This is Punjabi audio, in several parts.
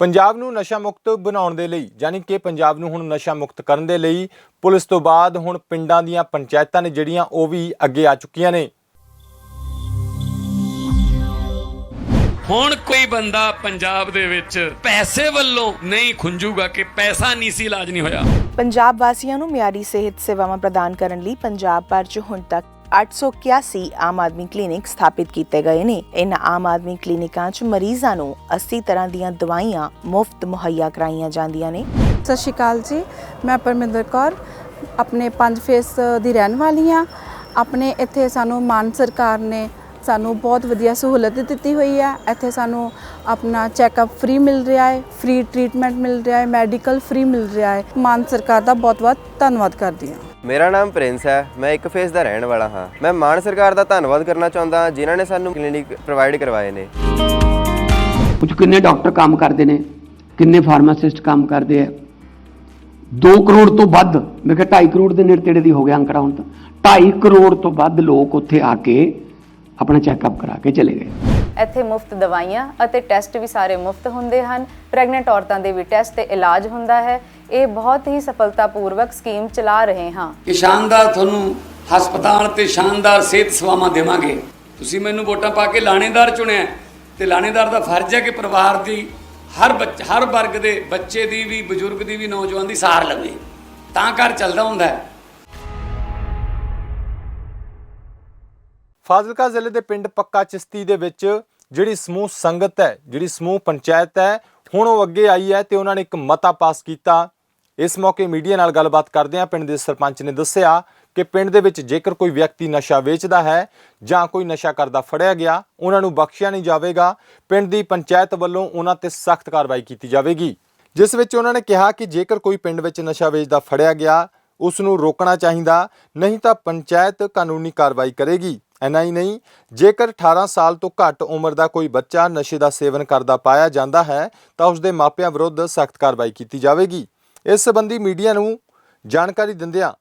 ਪੰਜਾਬ ਨੂੰ ਨਸ਼ਾ ਮੁਕਤ ਬਣਾਉਣ ਦੇ ਲਈ ਯਾਨੀ ਕਿ ਪੰਜਾਬ ਨੂੰ ਹੁਣ ਨਸ਼ਾ ਮੁਕਤ ਕਰਨ ਦੇ ਲਈ ਪੁਲਿਸ ਤੋਂ ਬਾਅਦ ਹੁਣ ਪਿੰਡਾਂ ਦੀਆਂ ਪੰਚਾਇਤਾਂ ਨੇ ਜਿਹੜੀਆਂ ਉਹ ਵੀ ਅੱਗੇ ਆ ਚੁੱਕੀਆਂ ਨੇ। ਹੁਣ ਕੋਈ ਬੰਦਾ ਪੰਜਾਬ ਦੇ ਵਿੱਚ ਪੈਸੇ ਵੱਲੋਂ ਨਹੀਂ ਖੁੰਝੂਗਾ ਕਿ ਪੈਸਾ ਨਹੀਂ ਸੀ ਇਲਾਜ ਨਹੀਂ ਹੋਇਆ। ਪੰਜਾਬ ਵਾਸੀਆਂ ਨੂੰ ਮਿਆਰੀ ਸਿਹਤ ਸੇਵਾਵਾਂ ਪ੍ਰਦਾਨ ਕਰਨ ਲਈ ਪੰਜਾਬ ਭਰ 'ਚ ਹੁਣ ਤੱਕ 881 ਆਮ ਆਦਮੀ ਕਲੀਨਿਕ ਸਥਾਪਿਤ ਕੀਤੇ ਗਏ ਨੇ। ਇਨ੍ਹਾਂ ਆਮ ਆਦਮੀ ਕਲੀਨਿਕਾਂ 'ਚ ਮਰੀਜ਼ਾਂ ਨੂੰ 80 ਤਰ੍ਹਾਂ ਦੀਆਂ ਦਵਾਈਆਂ ਮੁਫਤ ਮੁਹੱਈਆ ਕਰਾਈਆਂ ਜਾਂਦੀਆਂ ਨੇ। ਸਤਿ ਸ਼੍ਰੀ ਅਕਾਲ ਜੀ, ਮੈਂ ਪਰਮਿੰਦਰ ਕੌਰ, ਆਪਣੇ ਪੰਜ ਫੇਸ ਦੀ ਰਹਿਣ ਵਾਲੀ ਹਾਂ। ਆਪਣੇ ਇੱਥੇ ਸਾਨੂੰ ਮਾਨ ਸਰਕਾਰ ਨੇ ਸਾਨੂੰ ਬਹੁਤ ਵਧੀਆ ਸਹੂਲਤ ਦਿੱਤੀ ਹੋਈ ਹੈ। ਇੱਥੇ ਸਾਨੂੰ ਆਪਣਾ ਚੈੱਕਅਪ ਫ੍ਰੀ ਮਿਲ ਰਿਹਾ ਹੈ, ਫ੍ਰੀ ਟ੍ਰੀਟਮੈਂਟ ਮਿਲ ਰਿਹਾ ਹੈ, ਮੈਡੀਕਲ ਫ੍ਰੀ ਮਿਲ ਰਿਹਾ ਹੈ। ਮਾਨ ਸਰਕਾਰ ਦਾ ਬਹੁਤ ਬਹੁਤ ਧੰਨਵਾਦ ਕਰਦੀ ਹਾਂ। ਮੇਰਾ ਨਾਮ ਪ੍ਰਿੰਸ ਹੈ, ਮੈਂ ਇੱਕ ਫੇਸ ਦਾ ਰਹਿਣ ਵਾਲਾ ਹਾਂ। ਮੈਂ ਮਾਨ ਸਰਕਾਰ ਦਾ ਧੰਨਵਾਦ ਕਰਨਾ ਚਾਹੁੰਦਾ ਹਾਂ, ਜਿਨ੍ਹਾਂ ਨੇ ਸਾਨੂੰ ਕਲੀਨਿਕ ਪ੍ਰੋਵਾਈਡ ਕਰਵਾਏ ਨੇ। ਕੁਝ ਕਿੰਨੇ ਡਾਕਟਰ ਕੰਮ ਕਰਦੇ ਨੇ, ਕਿੰਨੇ ਫਾਰਮਾਸਿਸਟ ਕੰਮ ਕਰਦੇ ਆ। 2 ਕਰੋੜ ਤੋਂ ਵੱਧ, ਮੈਂ ਕਿਹਾ 2.5 ਕਰੋੜ ਦੇ ਨੇੜੇ ਤੇੜੇ ਦੀ ਹੋ ਗਿਆ ਅੰਕੜਾ ਹੁਣ ਤਾਂ। 2.5 ਕਰੋੜ ਤੋਂ ਵੱਧ ਲੋਕ ਉੱਥੇ ਆ ਕੇ ਆਪਣਾ ਚੈੱਕਅਪ ਕਰਾ ਕੇ ਚਲੇ ਗਏ। ਇੱਥੇ ਮੁਫਤ ਦਵਾਈਆਂ ਅਤੇ ਟੈਸਟ ਵੀ ਸਾਰੇ ਮੁਫਤ ਹੁੰਦੇ ਹਨ। ਪ੍ਰੈਗਨੈਂਟ ਔਰਤਾਂ ਦੇ ਵੀ ਟੈਸਟ ਤੇ ਇਲਾਜ ਹੁੰਦਾ ਹੈ। ਇਹ ਬਹੁਤ ਹੀ ਸਫਲਤਾਪੂਰਵਕ ਸਕੀਮ ਚਲਾ ਰਹੇ ਹਾਂ। ਕਿ ਸ਼ਾਨਦਾਰ ਤੁਹਾਨੂੰ ਹਸਪਤਾਲ ਤੇ ਸ਼ਾਨਦਾਰ ਸਿਹਤ ਸੇਵਾਵਾਂ ਦੇਵਾਂਗੇ। ਤੁਸੀਂ ਮੈਨੂੰ ਵੋਟਾਂ ਪਾ ਕੇ ਲਾਣੇਦਾਰ ਚੁਣਿਆ ਹੈ ਤੇ ਲਾਣੇਦਾਰ ਦਾ ਫਰਜ਼ ਹੈ ਕਿ ਪਰਿਵਾਰ ਦੀ ਹਰ ਬੱਚ, ਹਰ ਵਰਗ ਦੇ ਬੱਚੇ ਦੀ ਵੀ, ਬਜ਼ੁਰਗ ਦੀ ਵੀ, ਨੌਜਵਾਨ ਦੀ ਸਾਰ ਲਵੇ। ਤਾਂ ਘਰ ਚੱਲਦਾ ਹੁੰਦਾ ਹੈ। ਫਾਜ਼ਿਲਕਾ ਜ਼ਿਲ੍ਹੇ ਦੇ ਪਿੰਡ ਪੱਕਾ ਚਿਸ਼ਤੀ ਦੇ ਵਿੱਚ ਜਿਹੜੀ ਸਮੂਹ ਸੰਗਤ ਹੈ, ਜਿਹੜੀ ਸਮੂਹ ਪੰਚਾਇਤ ਹੈ, ਹੁਣ ਉਹ ਅੱਗੇ ਆਈ ਹੈ ਤੇ ਉਹਨਾਂ ਨੇ ਇੱਕ ਮਤਾ ਪਾਸ ਕੀਤਾ। ਇਸ ਮੌਕੇ ਮੀਡੀਆ ਨਾਲ ਗੱਲਬਾਤ ਕਰਦੇ ਆ ਪਿੰਡ ਦੇ ਸਰਪੰਚ ਨੇ ਦੱਸਿਆ ਕਿ ਪਿੰਡ ਦੇ ਵਿੱਚ ਜੇਕਰ ਕੋਈ ਵਿਅਕਤੀ ਨਸ਼ਾ ਵੇਚਦਾ ਹੈ ਜਾਂ ਕੋਈ ਨਸ਼ਾ ਕਰਦਾ ਫੜਿਆ ਗਿਆ, ਉਹਨਾਂ ਨੂੰ ਬਖਸ਼ਿਆ ਨਹੀਂ ਜਾਵੇਗਾ। ਪਿੰਡ ਦੀ ਪੰਚਾਇਤ ਵੱਲੋਂ ਉਹਨਾਂ ਤੇ ਸਖਤ ਕਾਰਵਾਈ ਕੀਤੀ ਜਾਵੇਗੀ। ਜਿਸ ਵਿੱਚ ਉਹਨਾਂ ਨੇ ਕਿਹਾ ਕਿ ਜੇਕਰ ਕੋਈ ਪਿੰਡ ਵਿੱਚ ਨਸ਼ਾ ਵੇਚਦਾ ਫੜਿਆ ਗਿਆ, ਉਸ ਨੂੰ ਰੋਕਣਾ ਚਾਹੀਦਾ, ਨਹੀਂ ਤਾਂ ਪੰਚਾਇਤ ਕਾਨੂੰਨੀ ਕਾਰਵਾਈ ਕਰੇਗੀ। ਐਨਾ ਹੀ ਨਹੀਂ, ਜੇਕਰ 18 ਸਾਲ ਤੋਂ ਘੱਟ ਉਮਰ ਦਾ ਕੋਈ ਬੱਚਾ ਨਸ਼ੇ ਦਾ ਸੇਵਨ ਕਰਦਾ ਪਾਇਆ ਜਾਂਦਾ ਹੈ, ਤਾਂ ਉਸ ਦੇ ਮਾਪਿਆਂ ਵਿਰੁੱਧ ਸਖਤ ਕਾਰਵਾਈ ਕੀਤੀ ਜਾਵੇਗੀ। ਇਸ ਸੰਬੰਧੀ ਮੀਡੀਆ ਨੂੰ ਜਾਣਕਾਰੀ ਦਿੰਦਿਆਂ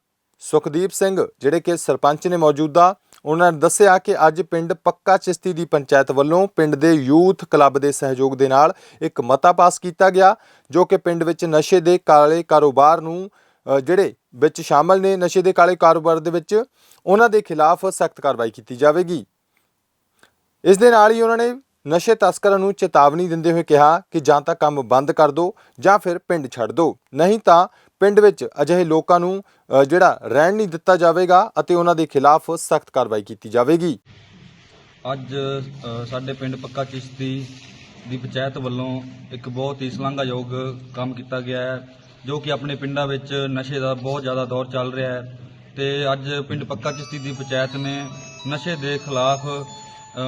ਸੁਖਦੀਪ ਸਿੰਘ, ਜਿਹੜੇ ਕਿ ਸਰਪੰਚ ਨੇ ਮੌਜੂਦਾ, ਉਹਨਾਂ ਨੇ ਦੱਸਿਆ ਕਿ ਅੱਜ ਪਿੰਡ ਪੱਕਾ ਚਿਸ਼ਤੀ ਦੀ ਪੰਚਾਇਤ ਵੱਲੋਂ ਪਿੰਡ ਦੇ ਯੂਥ ਕਲੱਬ ਦੇ ਸਹਿਯੋਗ ਦੇ ਨਾਲ ਇੱਕ ਮਤਾ ਪਾਸ ਕੀਤਾ ਗਿਆ, ਜੋ ਕਿ ਪਿੰਡ ਵਿੱਚ ਨਸ਼ੇ ਦੇ ਕਾਲੇ ਕਾਰੋਬਾਰ ਨੂੰ ਜਿਹੜੇ ਵਿੱਚ ਸ਼ਾਮਲ ਨੇ ਨਸ਼ੇ ਦੇ ਕਾਲੇ ਕਾਰੋਬਾਰ ਦੇ ਵਿੱਚ, ਉਹਨਾਂ ਦੇ ਖਿਲਾਫ ਸਖਤ ਕਾਰਵਾਈ ਕੀਤੀ ਜਾਵੇਗੀ। ਇਸ ਦੇ ਨਾਲ ਹੀ ਉਹਨਾਂ ਨੇ ਨਸ਼ੇ ਤਸਕਰਾਂ ਨੂੰ ਚੇਤਾਵਨੀ ਦਿੰਦੇ ਹੋਏ ਕਿਹਾ ਕਿ ਜਾਂ ਤਾਂ ਕੰਮ ਬੰਦ ਕਰ ਦਿਓ ਜਾਂ ਫਿਰ ਪਿੰਡ ਛੱਡ ਦਿਓ ਨਹੀਂ ਤਾਂ ਪਿੰਡ ਵਿੱਚ ਅਜਿਹੇ ਲੋਕਾਂ ਨੂੰ ਜਿਹੜਾ ਰਹਿਣ ਨਹੀਂ ਦਿੱਤਾ ਜਾਵੇਗਾ ਅਤੇ ਉਹਨਾਂ ਦੇ ਖਿਲਾਫ ਸਖਤ ਕਾਰਵਾਈ ਕੀਤੀ ਜਾਵੇਗੀ। ਅੱਜ ਸਾਡੇ ਪਿੰਡ ਪੱਕਾ ਚਿਸ਼ਤੀ ਦੀ ਪੰਚਾਇਤ ਵੱਲੋਂ ਇੱਕ ਬਹੁਤ ਹੀ ਸ਼ਲਾਘਾਯੋਗ ਕੰਮ ਕੀਤਾ ਗਿਆ ਹੈ। ਜੋ ਕਿ ਆਪਣੇ ਪਿੰਡਾਂ ਵਿੱਚ ਨਸ਼ੇ ਦਾ ਬਹੁਤ ਜ਼ਿਆਦਾ ਦੌਰ ਚੱਲ ਰਿਹਾ ਹੈ ਤੇ ਅੱਜ ਪਿੰਡ ਪੱਕਾ ਚਿਸ਼ਤੀ ਦੀ ਪੰਚਾਇਤ ਨੇ ਨਸ਼ੇ ਦੇ ਖਿਲਾਫ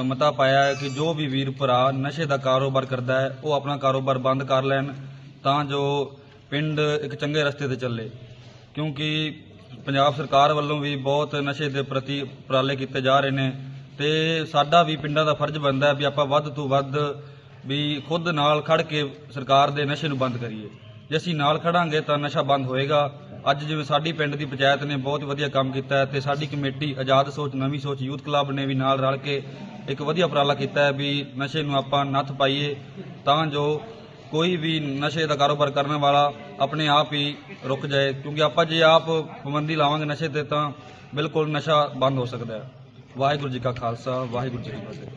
ਮਤਾ ਪਾਇਆ ਹੈ ਕਿ ਜੋ ਵੀ ਵੀਰ ਭਰਾ ਨਸ਼ੇ ਦਾ ਕਾਰੋਬਾਰ ਕਰਦਾ ਹੈ, ਉਹ ਆਪਣਾ ਕਾਰੋਬਾਰ ਬੰਦ ਕਰ ਲੈਣ ਤਾਂ ਜੋ ਪਿੰਡ ਇੱਕ ਚੰਗੇ ਰਸਤੇ ਤੇ ਚੱਲੇ। ਕਿਉਂਕਿ ਪੰਜਾਬ ਸਰਕਾਰ ਵੱਲੋਂ ਵੀ ਬਹੁਤ ਨਸ਼ੇ ਦੇ ਪ੍ਰਤੀ ਉਪਰਾਲੇ ਕੀਤੇ ਜਾ ਰਹੇ ਨੇ ਤੇ ਸਾਡਾ ਵੀ ਪਿੰਡਾਂ ਦਾ ਫਰਜ਼ ਬਣਦਾ ਹੈ ਵੀ ਆਪਾਂ ਵੱਧ ਤੋਂ ਵੱਧ ਵੀ ਖੁਦ ਨਾਲ ਖੜ ਕੇ ਸਰਕਾਰ ਦੇ ਨਸ਼ੇ ਨੂੰ ਬੰਦ ਕਰੀਏ। ਜੇ ਅਸੀਂ ਨਾਲ ਖੜਾਂਗੇ ਤਾਂ ਨਸ਼ਾ ਬੰਦ ਹੋਏਗਾ। ਅੱਜ ਜਿਵੇਂ ਸਾਡੀ ਪਿੰਡ ਦੀ ਪੰਚਾਇਤ ਨੇ ਬਹੁਤ ਵਧੀਆ ਕੰਮ ਕੀਤਾ ਹੈ ਤੇ ਸਾਡੀ ਕਮੇਟੀ ਆਜ਼ਾਦ ਸੋਚ, ਨਵੀਂ ਸੋਚ, ਯੂਥ ਕਲੱਬ ਨੇ ਵੀ ਨਾਲ ਰਲ ਕੇ ਇੱਕ ਵਧੀਆ ਉਪਰਾਲਾ ਕੀਤਾ ਹੈ ਵੀ ਨਸ਼ੇ ਨੂੰ ਆਪਾਂ ਨੱਥ ਪਾਈਏ ਤਾਂ ਜੋ ਕੋਈ ਵੀ ਨਸ਼ੇ ਦਾ ਕਾਰੋਬਾਰ ਕਰਨ ਵਾਲਾ ਆਪਣੇ ਆਪ ਹੀ ਰੁਕ ਜਾਏ। ਕਿਉਂਕਿ ਆਪਾਂ ਜੇ ਆਪ ਪਾਬੰਦੀ ਲਾਵਾਂਗੇ ਨਸ਼ੇ ਤੇ ਤਾਂ ਬਿਲਕੁਲ ਨਸ਼ਾ ਬੰਦ ਹੋ ਸਕਦਾ ਹੈ। ਵਾਹਿਗੁਰੂ ਜੀ ਕਾ ਖਾਲਸਾ, ਵਾਹਿਗੁਰੂ ਜੀ ਕੀ ਫਤਿਹ।